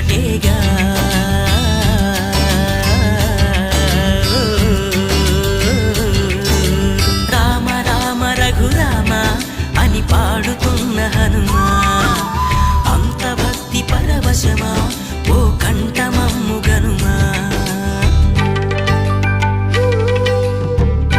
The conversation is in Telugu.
ఒక్కటేగా రామ రామ రఘురామ అని పాడుతున్న హనుమా. అంత భక్తి పరవశమా.